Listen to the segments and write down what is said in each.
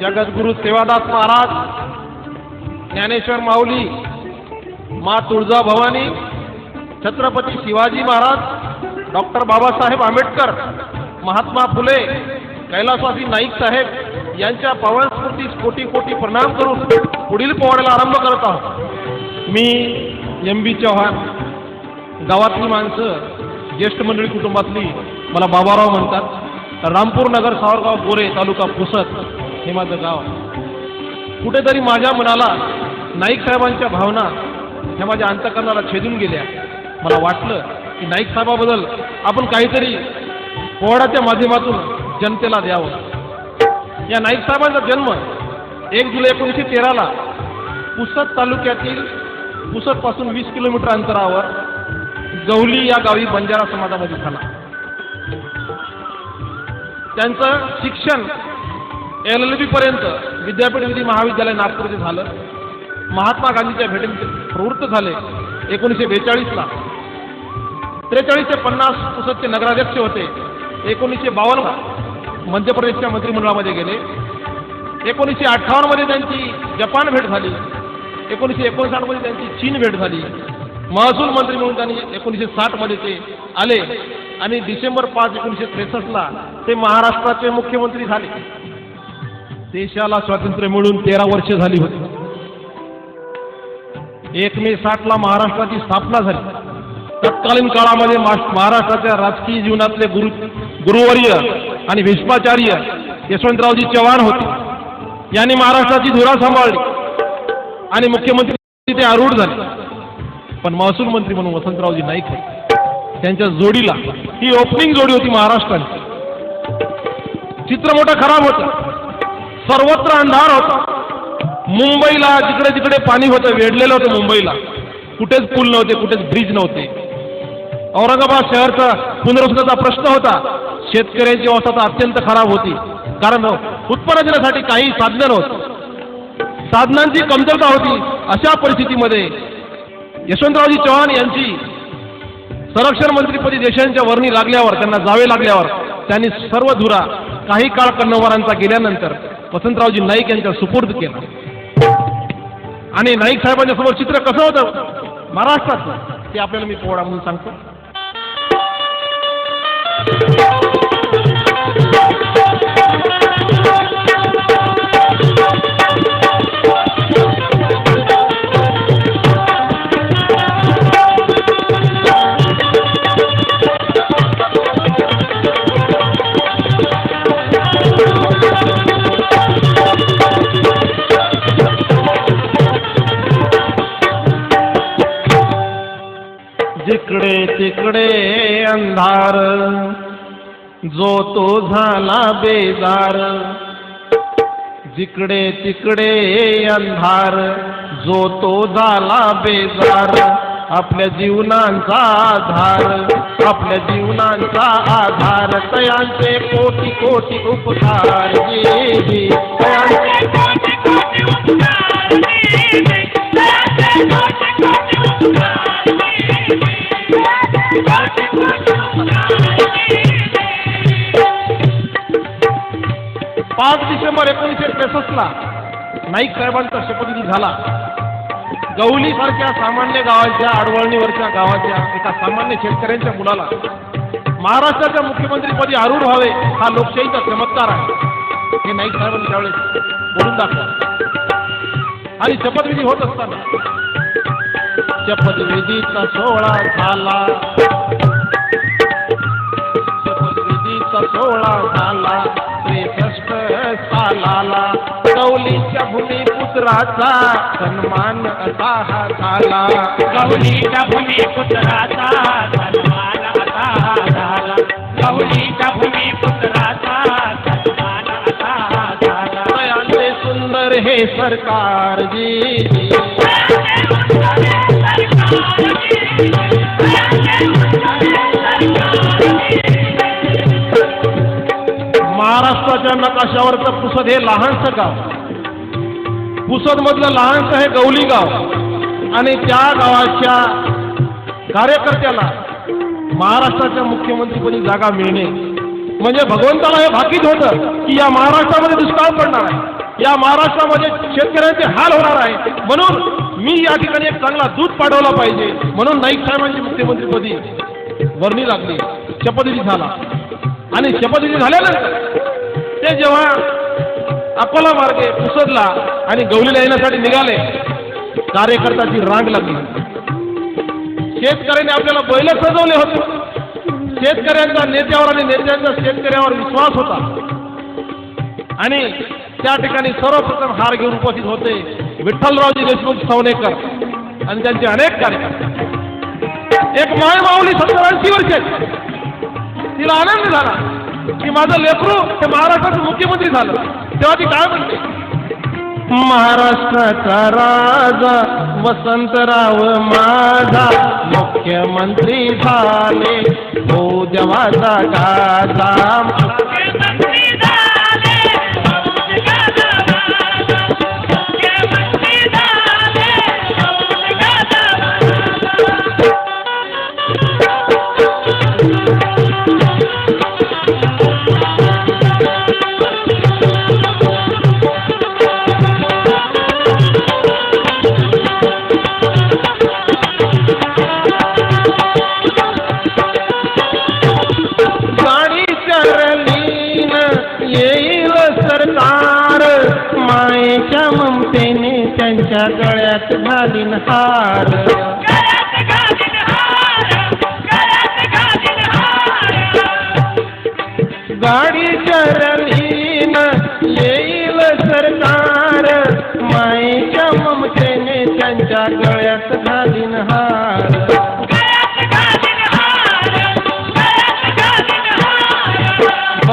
जगद्गुरु सेवादास महाराज ज्ञानेश्वर माऊली मा तुळजा भवानी छत्रपती शिवाजी महाराज डॉक्टर बाबासाहेब आंबेडकर महात्मा फुले कैलासवासी नाईक साहेब यांच्या पवनस्फूर्तीस कोटी कोटी प्रणाम करून पुढील पोवाड्याला आरंभ करत आहोत. मी एम बी चव्हाण गावातली माणसं ज्येष्ठ मंडळी कुटुंबातली मला बाबाराव म्हणतात. रामपूर नगर सावरगाव गोरे तालुका पुसत हे माझं गाव कुठेतरी माझ्या मनाला नाईक साहेबांच्या भावना ह्या माझ्या अंतकरणाला छेदून गेल्या. मला वाटलं की नाईक साहेबाबद्दल आपण काहीतरी पोवाडाच्या माध्यमातून जनतेला द्यावं. या नाईक साहेबांचा जन्म एक जुलै एकोणीसशे तेराला पुसद तालुक्यातील पुसदपासून वीस किलोमीटर अंतरावर गवली या गावी बंजारा समाजामध्ये झाला. त्यांचं शिक्षण एल एल बी पर्यंत विद्यापीठ विधी महाविद्यालय नागपूरचे झालं. महात्मा गांधीच्या भेटीत प्रवृत्त झाले एकोणीसशे बेचाळीसला. त्रेचाळीस ते पन्नास पुसदचे नगराध्यक्ष होते. एकोणीसशे बावन्न मध्य प्रदेशच्या मंत्रिमंडळामध्ये गेले. एकोणीसशे अठ्ठावन्नमध्ये त्यांची जपान भेट झाली. एकोणीसशे एकोणसाठमध्ये त्यांची चीन भेट झाली. महसूल मंत्री म्हणून त्यांनी एकोणीसशे साठमध्ये ते आले. आणि डिसेंबर पाच एकोणीसशे त्रेसष्टला ते महाराष्ट्राचे मुख्यमंत्री झाले. देशाला स्वातंत्र्य मिळून तेरा वर्ष झाली होती. एक मे साठला महाराष्ट्राची स्थापना झाली. तत्कालीन काळामध्ये मा- महाराष्ट्राच्या राजकीय जीवनातले गुरु गुरुवर्य आणि भीष्माचार्य यशवंतरावजी चव्हाण होते. यांनी महाराष्ट्राची धुरा सांभाळली. आणि मुख्यमंत्री ते आरूढ झाले. पण महसूल मंत्री म्हणून वसंतरावजी नाईक होते. त्यांच्या जोडीला ही ओपनिंग जोडी होती महाराष्ट्राची. चित्र मोठं खराब होतं. सर्वत्र अंधार होता. मुंबईला जिकडे तिकडे पाणी होतं वेढलेलं होतं मुंबईला. कुठेच पूल नव्हते कुठेच ब्रिज नव्हते. औरंगाबाद शहरचा पुनर्वसनाचा प्रश्न होता. शेतकऱ्यांची अवस्था तर अत्यंत खराब होती. कारण उत्पादनासाठी काही साधनं नव्हती. साधनांची कमतरता होती अशा परिस्थितीमध्ये यशवंतरावजी चव्हाण यांची संरक्षण मंत्रीपदी देशांच्या वर्णी लागल्यावर त्यांना जावे लागल्यावर त्यांनी सर्व धुरा काही काळ कन्नवारांचा गेल्यानंतर वसंतरावजी नाईक यांच्या सुपूर्द केला. आणि नाईक साहेबांच्या समोर चित्र कसं होतं? महाराष्ट्रात ते आपल्याला मी पोळा म्हणून सांगतो. अंधार जो तो झाला बेजार. जिकडे तिकडे अंधार जो तो झाला बेजार. आपल्या जीवनांचा आधार आपल्या जीवनांचा आधार. तयांचे कोटी कोटी उपकार. Thank you. पाच डिसेंबर एकोणीसशे त्रेसष्टला नाईक साहेबांचा शपथविधी झाला. गवली सारख्या सामान्य गावाच्या आडवळणीवरच्या गावाच्या एका सामान्य शेतकऱ्यांच्या मुलाला महाराष्ट्राच्या मुख्यमंत्रीपदी आरूढ व्हावे हा लोकशाहीचा चमत्कार आहे. हे नाईक साहेबांनी त्यावेळेस बोलून दाखवा. आणि शपथविधी होत असताना शपथविधीचा सोहळा झाला. शपथविधीचा सोहळा झाला. सालाला कौलीच्या भूमिपुत्राचा सन्मान असा हा झाला गवळीच्या भूमिपुत्राचा सन्मान असा हा झाला गवळीच्या भूमिपुत्राचा सन्मान असा हा झाला दयाचे सुंदर हे सरकार जी महाराष्ट्राच्या नकाशावरचं पुसद हे लहानसं गाव. पुसद मधलं लहानसं हे गवली गाव. आणि त्या गावाच्या कार्यकर्त्याला महाराष्ट्राच्या मुख्यमंत्रीपदी जागा मिळणे. म्हणजे भगवंताला हे भाकीत होतं की या महाराष्ट्रामध्ये दुष्काळ पडणार आहे. या महाराष्ट्रामध्ये शेतकऱ्यांचे हाल होणार आहे. म्हणून मी या ठिकाणी एक चांगला दूध पाठवला पाहिजे. म्हणून नाईक साहेबांची मुख्यमंत्रीपदी वर्णी लागली. शपथविधी झाला. आणि शपथविधी झाल्यानंतर ते जेव्हा अकोला मार्गे पुसदला आणि गवलीला येण्यासाठी निघाले कार्यकर्त्याची रांग लागली. शेतकऱ्यांनी आपल्याला बैल सजवले होते. शेतकऱ्यांचा नेत्यावर आणि नेत्यांचा शेतकऱ्यावर विश्वास होता. आणि त्या ठिकाणी सर्वप्रथम हार घेऊन उपस्थित होते विठ्ठलरावजी देशमुख सवनेकर आणि त्यांचे अनेक कार्यकर्ते. एक माय माऊली सत्तर ऐंशी वर्षे तिला आनंद झाला. की माझं लेकरू हे महाराष्ट्राचं मुख्यमंत्री झालं. तेव्हा ती काय म्हणते? महाराष्ट्राचा राजा वसंतराव माझा मुख्यमंत्री झाले. हो देवाचा गाजा त्यांच्या गळ्यात घालीन हार. गाडी चरलीन येईल सरकार. मायेच्या ममतेने त्यांच्या गळ्यात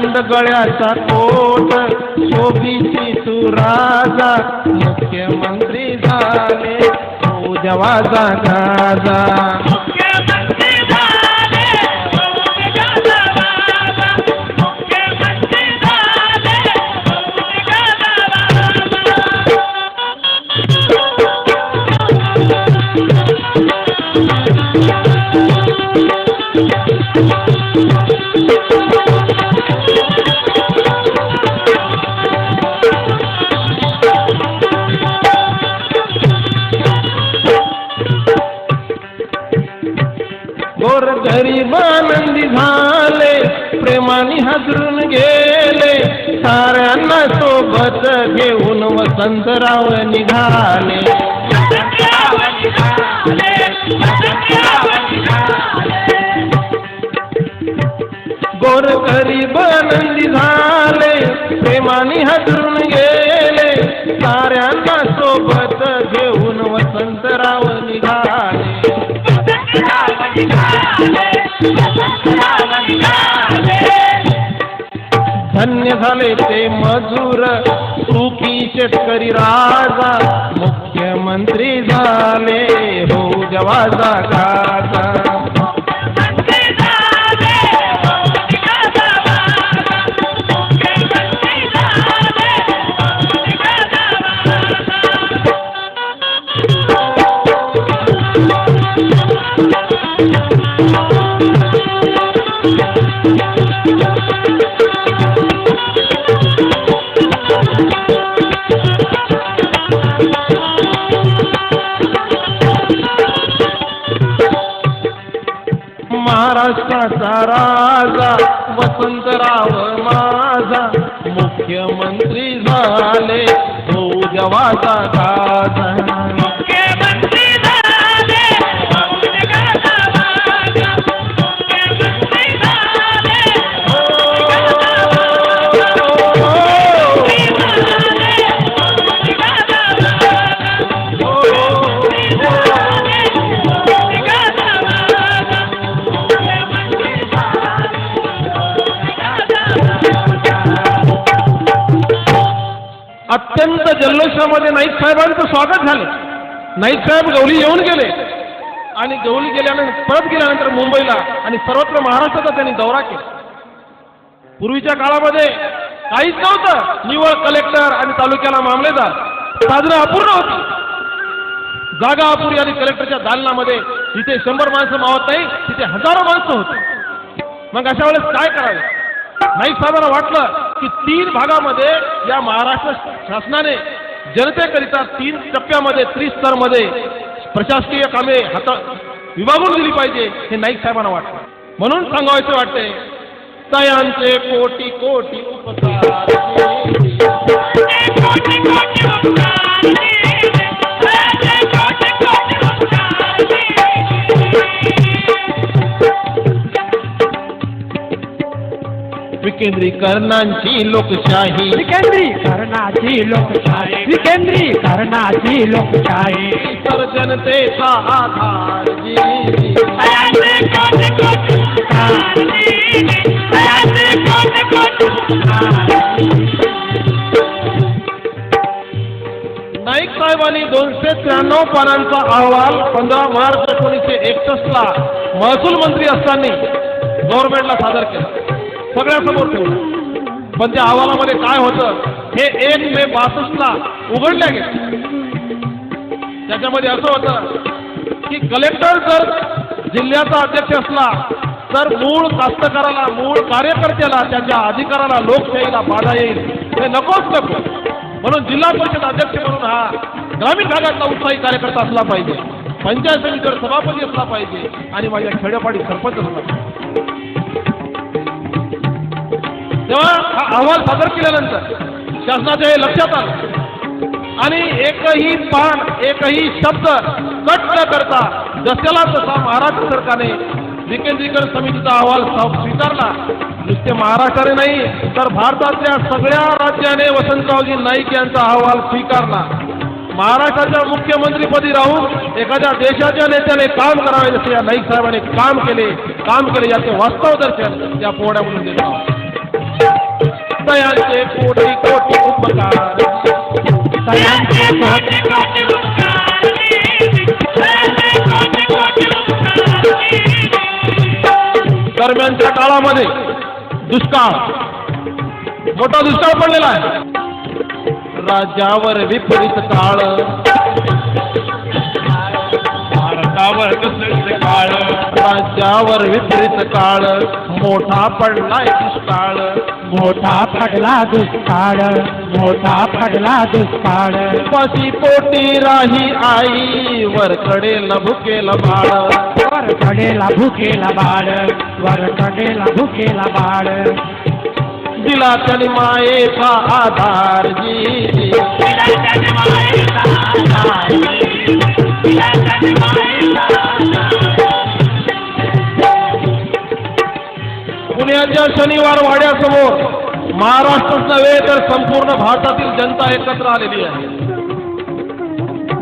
हार गळ्याचा कोट शोभीची तू राजा. मुख्यमंत्री झाले. हो देवाचा गाजा घेऊन वसंतराव निघाले. गोर गरीब आनंदी झाले प्रेमाने हजरून गेले. साऱ्यांना सोबत घेऊन वसंतराव निघाले. धन्य झाले ते मजूर खूप शेतकरी राजा मुख्यमंत्री झाले हो जवाचा गाजा. राजा वसंतराव माझा. मुख्यमंत्री झाले तो जवाचा गाजा स्वागत झालं. नाईक साहेब गवली येऊन गेले. आणि गवली गेल्यानंतर परत गेल्यानंतर मुंबईला आणि सर्वत्र महाराष्ट्राचा त्यांनी दौरा केला. पूर्वीच्या काळामध्ये काहीच नव्हतं. निवळ कलेक्टर आणि तालुक्याला मामलेदार. साजरा अपूर्ण होती. जागा अपुरी आणि कलेक्टरच्या दालनामध्ये जिथे शंभर माणसं मावत नाही तिथे हजारो माणसं होती. मग अशा वेळेस काय करावे? नाईक साहेबांना वाटलं की तीन भागामध्ये या महाराष्ट्र शासनाने जनतेकरिता तीन टप्प्यामध्ये त्रिस्तरमध्ये प्रशासकीय कामे हाता विभागून दिली पाहिजे हे नाईक साहेबांना वाटलं म्हणून सांगायचं वाटते तयांचे कोटी कोटी उपकार. विकेंद्रीकरणांची लोकशाही. विकेंद्रीकरणाची लोकशाही. विकेंद्रीकरणाची लोकशाही. तर जनतेचा आधार नाईक साहेबांनी दोनशे त्र्याण्णव पानांचा अहवाल पंधरा मार्च एकोणीसशे एकसष्ट ला महसूल मंत्री असताना गव्हर्नमेंटला सादर केला. सगळ्यासमोर ठेवलं. पण त्या अहवालामध्ये काय होतं हे एक मे बासष्टला उघडल्या गेले त्याच्यामध्ये असं होतं की कलेक्टर जर जिल्ह्याचा अध्यक्ष असला तर मूळ कास्तकाराला मूळ कार्यकर्त्याला त्याच्या अधिकाराला लोकशाहीला बाधा येईल. हे नकोच नको. म्हणून जिल्हा परिषद अध्यक्ष म्हणून हा ग्रामीण भागातला उत्साही कार्यकर्ता असला पाहिजे. पंचायत समितीवर सभापती असला पाहिजे. आणि माझ्या खेड्यापाडी सरपंच असला पाहिजे. तेव्हा हा अहवाल सादर केल्यानंतर शासनाच्या हे लक्षात आलं. आणि एकही पान एकही शब्द कट न करता जसेला तसा महाराष्ट्र सरकारने विकेंद्रीकरण समितीचा अहवाल स्वीकारला. नुसते महाराष्ट्राने नाही तर भारतातल्या सगळ्या राज्याने वसंतरावजी नाईक यांचा अहवाल स्वीकारला. महाराष्ट्राच्या मुख्यमंत्रीपदी राहून एखाद्या देशाच्या नेत्याने काम करावे जसे या नाईक साहेबांनी काम केले काम केले याचे वास्तव दर्शन या पोहण्यामधून देत आहोत दयांचे कोटी कोटी उपकार. दयाचे कोटी कोटी दरम्यानच्या काळामध्ये दुष्काळ मोठा दुष्काळ पडलेला आहे. राज्यावर विपरीत काळ राज्यावर दुसरीच काळ. राज्यावर विपरीत काळ. मोठा पडलाय दुष्काळ. मोठा पडला दुष्काळ. मोठा पडला दुष्काळ. उपाशी पोटी राही आई. वर कडेल भुकेल बाळ. वर कडेला भुकेला बाळ. वर कडेला भुकेला बाळ. दिला त्याने मायेचा आधार मायेचा आधार. पुण्याच्या शनिवार वाड्यासमोर महाराष्ट्रच नव्हे तर संपूर्ण भारतातील जनता एकत्र आलेली आहे.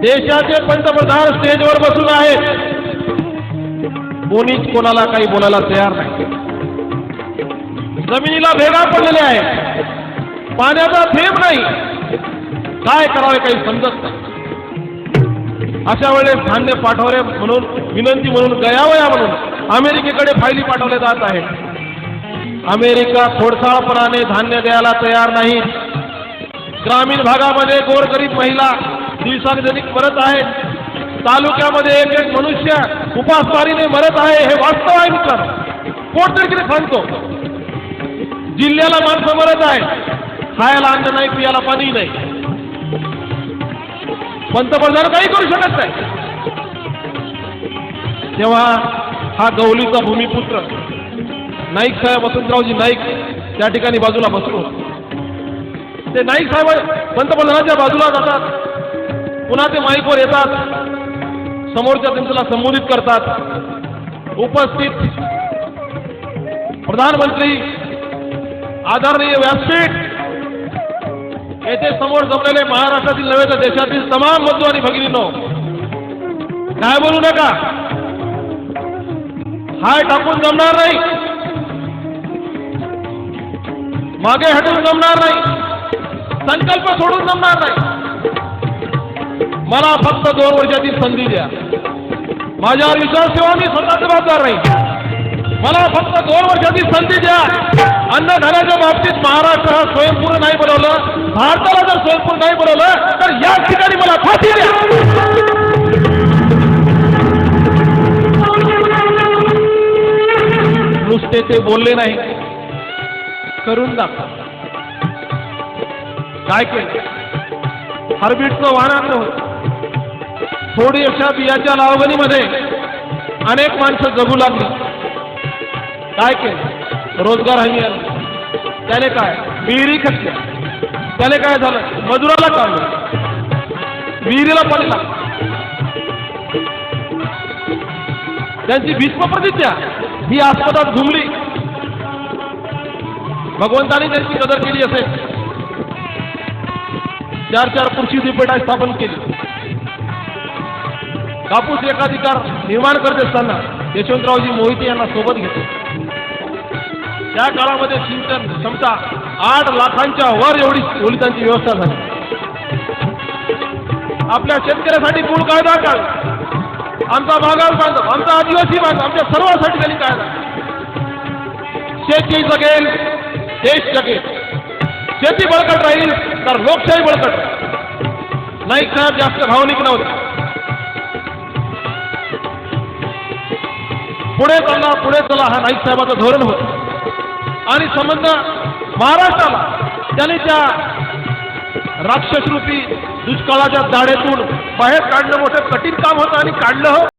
देशाचे पंतप्रधान स्टेजवर बसून आहेत. कोणीच कोणाला काही बोलायला तयार नाही. जमिनीला भेगा पडलेल्या आहेत. पाण्याचा थेंब नाही. काय करावे काही समजत नाही. अशा वेळेस धान्य पाठवले म्हणून विनंती म्हणून गयावया म्हणून अमेरिकेकडे फायली पाठवल्या जात आहेत. अमेरिका खोडसाळपणाने धान्य द्यायला तयार नाही. ग्रामीण भागामध्ये गोरगरीब महिला दिवसागणिक मरत आहेत. तालुक्यामध्ये एक एक मनुष्य उपासमारीने मरत आहे हे वास्तव आहे मित्रांनो. पोटतिडकीने सांगतो जिल्ह्याला माणसं मरत आहे. खायला अन्न नाही पियाला पाणी नाही. पंतप्रधान काही करू शकत नाही. तेव्हा हा गवलीचा भूमिपुत्र नाईक साहेब वसंतरावजी नाईक त्या ठिकाणी बाजूला बसलो ते नाईक साहेब पंतप्रधानाच्या बाजूला जातात. पुन्हा ते माईकवर येतात. समोरच्या त्यांच्याला संबोधित करतात. उपस्थित प्रधानमंत्री आदरणीय व्यासपीठ येथे समोर जमलेले महाराष्ट्रातील नव्हे तर देशातील तमाम बंधू आणि भगिनींनो काय बोलू नका? हाय टाकून जमणार नाही. मागे हटून जमणार नाही. संकल्प सोडून जमणार नाही. मला फक्त दोन वर्षाची संधी द्या. माझ्यावर विश्वास ठेवा मी स्वतः जबाबदार नाही मला फक्त दोन वर्षाची संधी द्या. अन्नधान्याच्या बाबतीत महाराष्ट्र हा स्वयंपूर्ण नाही बनवलं. भारताला जर स्वयंपूर्ण नाही बनवलं तर याच ठिकाणी मला फाशी द्या. नुसते ते बोलले नाही. करून दाखवा. काय केलं? हार्बिटचं वाहन होतं. थोडी अशा बियाच्या लावगणीमध्ये अनेक माणसं जगू लागली. काय केलं? रोजगार हमी आला. त्याने काय? विहिरी खचल्या. त्याने काय झालं? मजुराला काढलं विहिरीला पडला त्यांची भीष्म प्रतिज्ञा ही आस्पदात घुमली. भगवंताने त्यांची कदर केली असेल. चार चार कृषी विद्यापीठा स्थापन केली. कापूस एकाधिकार निर्माण करत असताना यशवंतरावजी मोहिते यांना सोबत घेतले. त्या काळामध्ये सिंचन क्षमता आठ लाखांच्या वर एवढी ओलितांची व्यवस्था झाली. आपल्या शेतकऱ्यासाठी मूळ कायदा काढ आमचा मागास बांधव आमचा आदिवासी बांधव आमच्या सर्वांसाठी त्यांनी कायदा. शेती जगेल देश जगेल. शेती बळकट राहील तर लोकशाही बळकट. नाही नाईक साहेब जास्त भावनिक नव्हते. पुढे चालला पुढे चला हा नाईक साहेबाचं धोरण होतं. आणि संबंध महाराष्ट्राला त्याने त्या राक्षसरूपी दुष्काळाच्या दाढेतून बाहेर काढणं मोठं कठीण काम होतं आणि काढलं. हो